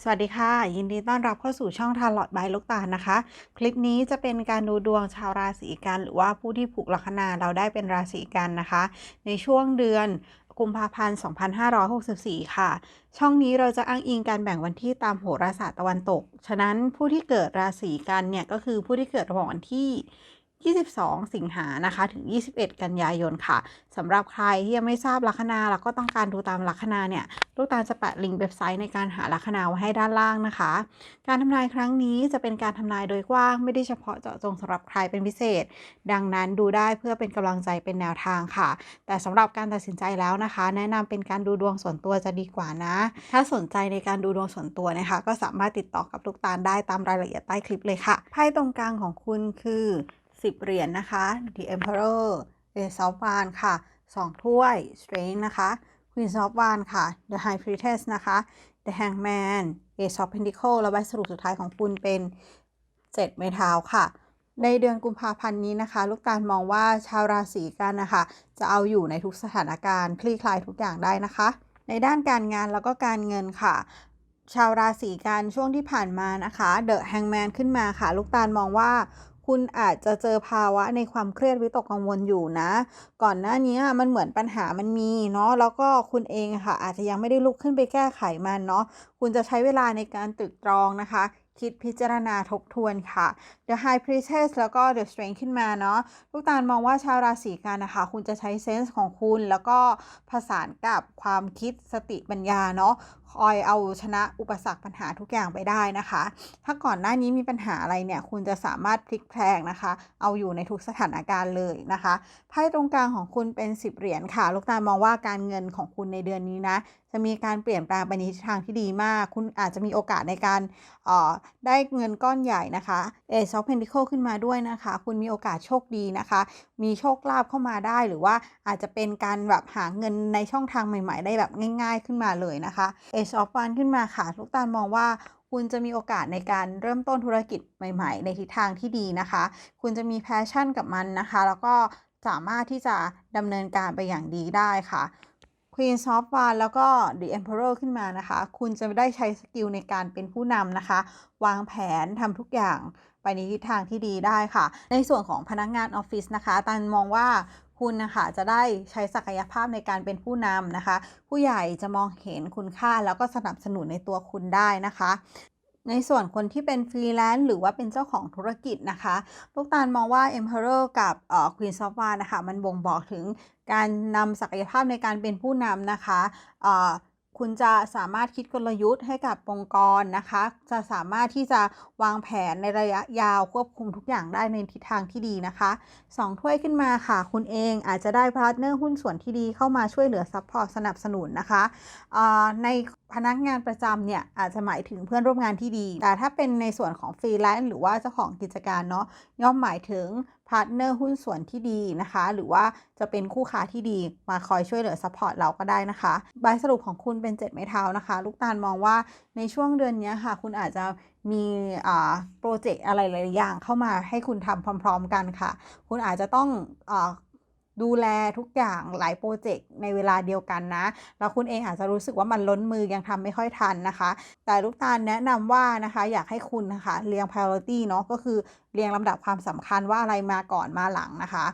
สวัสดีค่ะ ยินดีต้อนรับเข้าสู่ช่องทาร์ลอตบายลูกตาลนะคะ คลิปนี้จะเป็นการดูดวงชาวราศีกัน หรือว่าผู้ที่ผูกลัคนาเราได้เป็นราศีกันนะคะ ในช่วงเดือนกุมภาพันธ์ 2564 ค่ะ ช่องนี้เราจะอ้างอิงการแบ่งวันที่ตามโหราศาสตร์ตะวันตก ฉะนั้นผู้ที่เกิดราศีกันเนี่ยก็คือผู้ที่เกิดระหว่างวันที่ 22 สิงหานะคะ ถึง 21 กันยายนค่ะสำหรับใครที่ยังไม่ทราบลัคนาแล้วก็ต้องการดูตามลัคนาเนี่ยลูกตาลจะแปะลิงก์เว็บไซต์ในการหาลัคนาไว้ให้ด้านล่างนะคะ การทำนายครั้งนี้จะเป็นการทำนายโดยกว้างไม่ได้เฉพาะเจาะจงสำหรับใครเป็นพิเศษ ดังนั้นดูได้เพื่อเป็นกำลังใจเป็นแนวทางค่ะ แต่สำหรับการตัดสินใจแล้วนะคะ แนะนำเป็นการดูดวงส่วนตัวจะดีกว่านะ ถ้าสนใจในการดูดวงส่วนตัวนะคะ ก็สามารถติดต่อกับลูกตาลได้ตามรายละเอียดใต้คลิปเลยค่ะไพ่ตรงกลางของคุณคือ 10 เหรียญนะคะ The Emperor Ace of w a n ค่ะ 2 ถ้วย Strength นะคะ Queen of w a n ค่ะ The High Priestess นะคะ The Hangman Ace of Pentacles และใบสรุปสุดท้ายของคุณเป็น7ไม้เท้าค่ะในเดือนกุมภาพันธ์นี้นะคะ ลูกตาลมองว่าชาวราศีกันนะคะ จะเอาอยู่ในทุกสถานการณ์คลี่คลายทุกอย่างได้นะคะ ในด้านการงานแล้วก็การเงินค่ะ ชาวราศีกันช่วงที่ผ่านมานะคะเดอะแฮงแมนขึ้นมาค่ะ ลูกตาลมองว่า คุณอาจจะเจอภาวะในความเครียดวิตกกังวลอยู่นะ ก่อนหน้านี้มันเหมือนปัญหามันมีเนาะแล้วก็คุณเองค่ะ อาจจะยังไม่ได้ลุกขึ้นไปแก้ไขมันเนาะคุณจะใช้เวลาในการตึกตรองนะคะ คิดพิจารณาทบทวนค่ะ The High Priestess แล้วก็ The Strength ขึ้นมาเนาะลูกตาลมองว่าชาวราศีกันนะคะ คุณจะใช้เซนส์ของคุณแล้วก็ผสานกับความคิดสติปัญญาเนาะ คอยเอาชนะอุปสรรคปัญหาทุกอย่างไปได้นะคะ ถ้าก่อนหน้านี้มีปัญหาอะไรเนี่ย คุณจะสามารถพลิกแพลงนะคะ เอาอยู่ในทุกสถานการณ์เลยนะคะไพ่ตรงกลางของคุณเป็น 10 เหรียญค่ะ ลูกตาลมองว่าการเงินของคุณในเดือนนี้นะ จะมีการเปลี่ยนแปลงไปในทิศทางที่ดีมาก คุณอาจจะมีโอกาสในการเอ่อได้เงินก้อนใหญ่นะคะเอซอฟเพนดิเคิลขึ้นมาด้วยนะคะ คุณมีโอกาสโชคดีนะคะ มีโชคลาภเข้ามาได้หรือว่าอาจจะเป็นการแบบหาเงินในช่องทางใหม่ ๆ ได้แบบง่าย ๆ ขึ้นมาเลยนะคะเอซอฟฟันขึ้นมาค่ะ ลูกตาลมองว่าคุณจะมีโอกาสในการเริ่มต้นธุรกิจใหม่ ๆ ในทิศทางที่ดีนะคะ คุณจะมีแพชชั่นกับมันนะคะ แล้วก็สามารถที่จะดำเนินการไปอย่างดีได้ค่ะ Queen of w a n แล้วก็ The Emperor ขึ้นมานะคะ คุณจะได้ใช้สกิลในการเป็นผู้นำนะคะ วางแผนทำทุกอย่างไปในทิศทางที่ดีได้ค่ะ ในส่วนของพนักงานออฟฟิศนะคะ ตันมองว่าคุณนะคะจะได้ใช้ศักยภาพในการเป็นผู้นำนะคะ ผู้ใหญ่จะมองเห็นคุณค่าแล้วก็สนับสนุนในตัวคุณได้นะคะในส่วนคนที่เป็นฟรีแลนซ์หรือว่าเป็นเจ้าของธุรกิจนะคะลูกตาลมองว่า Emperor กับเอ่อ Queen of Wands นะคะ มันบ่งบอกถึงการนำศักยภาพในการเป็นผู้นำนะคะเอ่อ คุณจะสามารถคิดกลยุทธ์ให้กับองค์กรนะคะ จะสามารถที่จะวางแผนในระยะยาวควบคุมทุกอย่างได้ในทิศทางที่ดีนะคะสองถ้วยขึ้นมาค่ะ คุณเองอาจจะได้พาร์ทเนอร์หุ้นส่วนที่ดีเข้ามาช่วยเหลือซัพพอร์ตสนับสนุนนะคะใน พนักงานประจำเนี่ยอาจจะหมายถึงเพื่อนร่วมงานที่ดี แต่ถ้าเป็นในส่วนของฟรีแลนซ์หรือว่าเจ้าของกิจการเนาะย่อมหมายถึงพาร์ทเนอร์หุ้นส่วนที่ดีนะคะ หรือว่าจะเป็นคู่ค้าที่ดีมาคอยช่วยเหลือซัพพอร์ตเราก็ได้นะคะใบสรุปของคุณเป็นเจ็ดไม้เท้านะคะ ลูกตาลมองว่าในช่วงเดือนนี้ค่ะ คุณอาจจะมีอ่าโปรเจกต์อะไรหลายอย่างเข้ามาให้คุณทำพร้อม ๆ กันค่ะ คุณอาจจะต้องอ ดูแลทุกอย่างหลายโปรเจกต์ในเวลาเดียวกันนะ แล้วคุณเองอาจจะรู้สึกว่ามันล้นมือยังทำไม่ค่อยทันนะคะ แต่ลูกตาลแนะนำว่านะคะอยากให้คุณนะคะเรียง priority เนาะก็คือเรียงลำดับความสำคัญว่าอะไรมาก่อนมาหลังนะคะ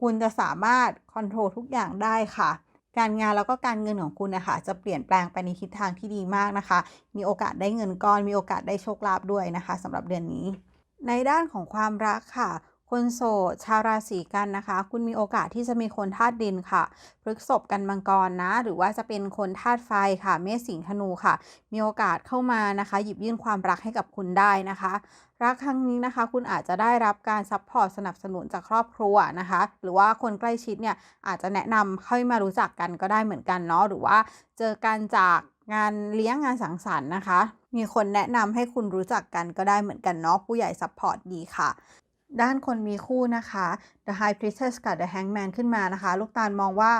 คุณจะสามารถคอนโทรลทุกอย่างได้ค่ะการงานแล้วก็การเงินของคุณนะคะจะเปลี่ยนแปลงไปในทิศทางที่ดีมากนะคะ มีโอกาสได้เงินก้อน มีโอกาสได้โชคลาภด้วยนะคะสำหรับเดือนนี้ ในด้านของความรักค่ะ คนโสดชาวราศีกันนะคะ คุณมีโอกาสที่จะมีคนธาตุดินค่ะพฤกษบกันมังกรนะ หรือว่าจะเป็นคนธาตุไฟค่ะ เมษสิงห์ธนูค่ะ มีโอกาสเข้ามานะคะ หยิบยื่นความรักให้กับคุณได้นะคะรักครั้งนี้นะคะ คุณอาจจะได้รับการซัพพอร์ตสนับสนุนจากครอบครัวนะคะ หรือว่าคนใกล้ชิดเนี่ยอาจจะแนะนำให้มารู้จักกันก็ได้เหมือนกันเนาะหรือว่าเจอกันจากงานเลี้ยงงานสังสรรค์นะคะ มีคนแนะนำให้คุณรู้จักกันก็ได้เหมือนกันเนาะผู้ใหญ่ซัพพอร์ตดีค่ะ ด้านคนมีคู่นะคะ The High Priestess กับ The Hangman ขึ้นมานะคะ ลูกตาลมองว่า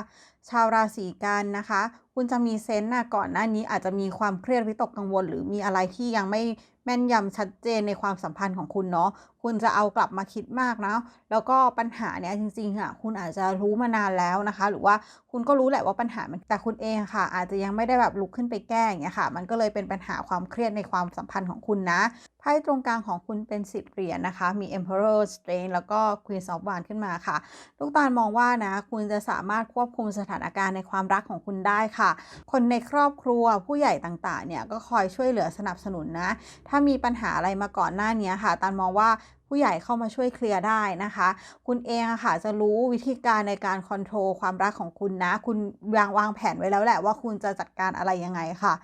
ชาวราศีกันนะคะ คุณจะมีเซนต์นะก่อนหน้านี้อาจจะมีความเครียดวิตกกังวล หรือมีอะไรที่ยังไม่แม่นยำชัดเจนในความสัมพันธ์ของคุณเนาะ คุณจะเอากลับมาคิดมากนะแล้วก็ปัญหาเนี้ยจริงๆอะคุณอาจจะรู้มานานแล้วนะคะ หรือว่าคุณก็รู้แหละว่าปัญหามันแต่คุณเองค่ะ อาจจะยังไม่ได้แบบลุกขึ้นไปแก้อย่างเงี้ยค่ะ มันก็เลยเป็นปัญหาความเครียดในความสัมพันธ์ของคุณนะไพ่ตรงกลางของคุณเป็นสิบเหรียญนะคะ มี Emperor Strain แล้วก็ Queen of Wands ขึ้นมาค่ะ ลูกตาลมองว่านะ คุณจะสามารถควบคุมสถานการณ์ในความรักของคุณได้ค่ะ คนในครอบครัวผู้ใหญ่ต่างๆ เนี่ยก็คอยช่วยเหลือสนับสนุนนะ ถ้ามีปัญหาอะไรมาก่อนหน้านี้ค่ะตาลมองว่า ผู้ใหญ่เข้ามาช่วยเคลียร์ได้นะคะ คุณเองอะค่ะจะรู้วิธีการในการคอนโทรลความรักของคุณนะ คุณวางวางแผนไว้แล้วแหละว่าคุณจะจัดการอะไรยังไงค่ะ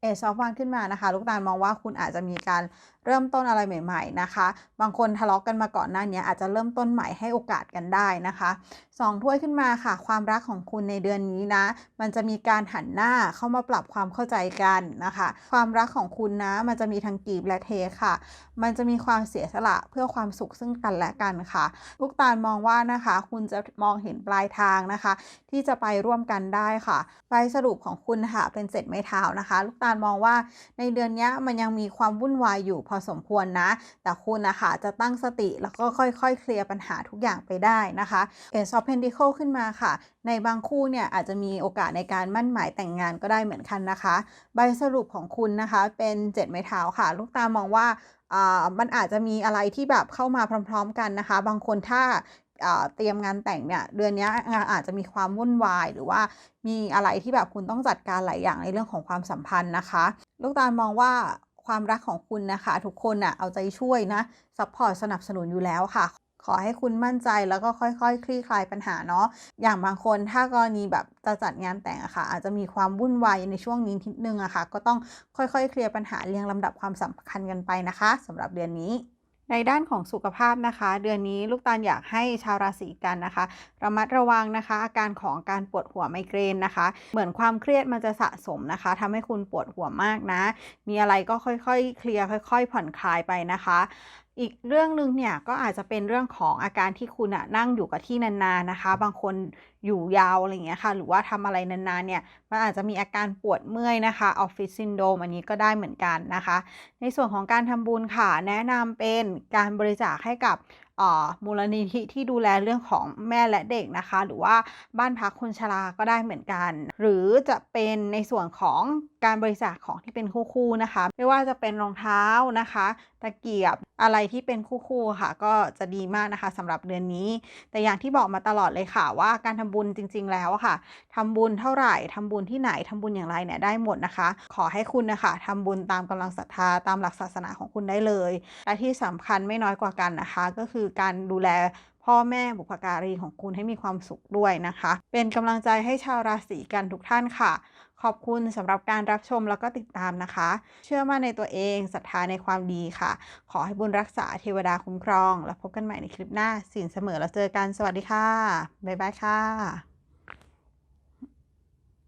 เอซอฟวางขึ้นมานะคะ ลูกตาลมองว่าคุณอาจจะมีการเริ่มต้นอะไรใหม่ ๆ นะคะ บางคนทะเลาะกกันมาก่อนหน้านี้อาจจะเริ่มต้นใหม่ให้โอกาสกันได้นะคะสองถ้วยขึ้นมาค่ะ ความรักของคุณในเดือนนี้นะ มันจะมีการหันหน้าเข้ามาปรับความเข้าใจกันนะคะ ความรักของคุณนะ มันจะมีทั้งกีบและเทค่ะ มันจะมีความเสียสละเพื่อความสุขซึ่งกันและกันค่ะ ลูกตาลมองว่านะคะ คุณจะมองเห็นปลายทางนะคะ ที่จะไปร่วมกันได้ค่ะใบสรุปของคุณค่ะเป็นเจ็ดไม้เท้านะคะ ลูกตาลมองว่าในเดือนนี้มันยังมีความวุ่นวายอยู่พอสมควรนะ แต่คุณนะคะจะตั้งสติแล้วก็ค่อยๆ เคลียร์ปัญหาทุกอย่างไปได้นะคะเอซอฟเพนดิเคิลขึ้นมาค่ะ ในบางคู่เนี่ยอาจจะมีโอกาสในการมั่นหมายแต่งงานก็ได้เหมือนกันนะคะ ใบสรุปของคุณนะคะเป็นเจ็ดไม้เท้าค่ะ ลูกตามองว่าอ่ามันอาจจะมีอะไรที่แบบเข้ามาพร้อม ๆ กันนะคะ บางคนถ้า เตรียมงานแต่งเนี่ยเดือนนี้งานอาจจะมีความวุ่นวาย หรือว่ามีอะไรที่แบบคุณต้องจัดการหลายอย่างในเรื่องของความสัมพันธ์นะคะ ลูกตาลมองว่าความรักของคุณนะคะ ทุกคนอะเอาใจช่วยนะซัพพอร์ตสนับสนุนอยู่แล้วค่ะ ขอให้คุณมั่นใจแล้วก็ค่อยๆคคลี่คลายปัญหาเนาะอย่างบางคนถ้ากรณีแบบจะจัดงานแต่งอะค่ะ อาจจะมีความวุ่นวายในช่วงนี้นิดนึงอะค่ะ ก็ต้องค่อยๆ เคลียร์ปัญหาเรียงลำดับความสำคัญกันไปนะคะสำหรับเดือนนี้ ในด้านของสุขภาพนะคะ เดือนนี้ลูกตาลอยากให้ชาวราศีกันนะคะ ระมัดระวังนะคะ อาการของการปวดหัวไมเกรนนะคะ เหมือนความเครียดมันจะสะสมนะคะทำให้คุณปวดหัวมากนะ มีอะไรก็ค่อยๆ เคลียร์ค่อย ๆ ผ่อนคลายไปนะคะ อีกเรื่องหนึ่งเนี่ยก็อาจจะเป็นเรื่องของอาการที่คุณอะนั่งอยู่กับที่นานๆนะคะ บางคนอยู่ยาวอะไรเงี้ยค่ะ หรือว่าทำอะไรนานๆเนี่ยมันอาจจะมีอาการปวดเมื่อยนะคะออฟฟิศซินโดมอันนี้ก็ได้เหมือนกันนะคะ ในส่วนของการทำบุญค่ะ แนะนำเป็นการบริจาคให้กับ มูลนิธิที่ดูแลเรื่องของแม่และเด็กนะคะ หรือว่าบ้านพักคนชราก็ได้เหมือนกัน หรือจะเป็นในส่วนของการบริจาคของที่เป็นคู่ๆนะคะ ไม่ว่าจะเป็นรองเท้านะคะ ตะเกียบอะไรที่เป็นคู่ๆค่ะ ก็จะดีมากนะคะสำหรับเดือนนี้ แต่อย่างที่บอกมาตลอดเลยค่ะ ว่าการทำบุญจริง ๆ แล้วค่ะทำบุญเท่าไหร่ทำบุญที่ไหนทำบุญอย่างไรเนี่ยได้หมดนะคะ ขอให้คุณนะคะทำบุญตามกำลังศรัทธาตามหลักศาสนาของคุณได้เลย และที่สำคัญไม่น้อยกว่ากันนะคะ ก็คือคือการดูแลพ่อแม่บุพการีของคุณให้มีความสุขด้วยนะคะ เป็นกำลังใจให้ชาวราศีกันทุกท่านค่ะ ขอบคุณสำหรับการรับชมแล้วก็ติดตามนะคะ เชื่อมั่นในตัวเองศรัทธาในความดีค่ะ ขอให้บุญรักษาเทวดาคุ้มครอง แล้วพบกันใหม่ในคลิปหน้าสินเสมอแล้วเจอกันสวัสดีค่ะบ๊ายบายค่ะ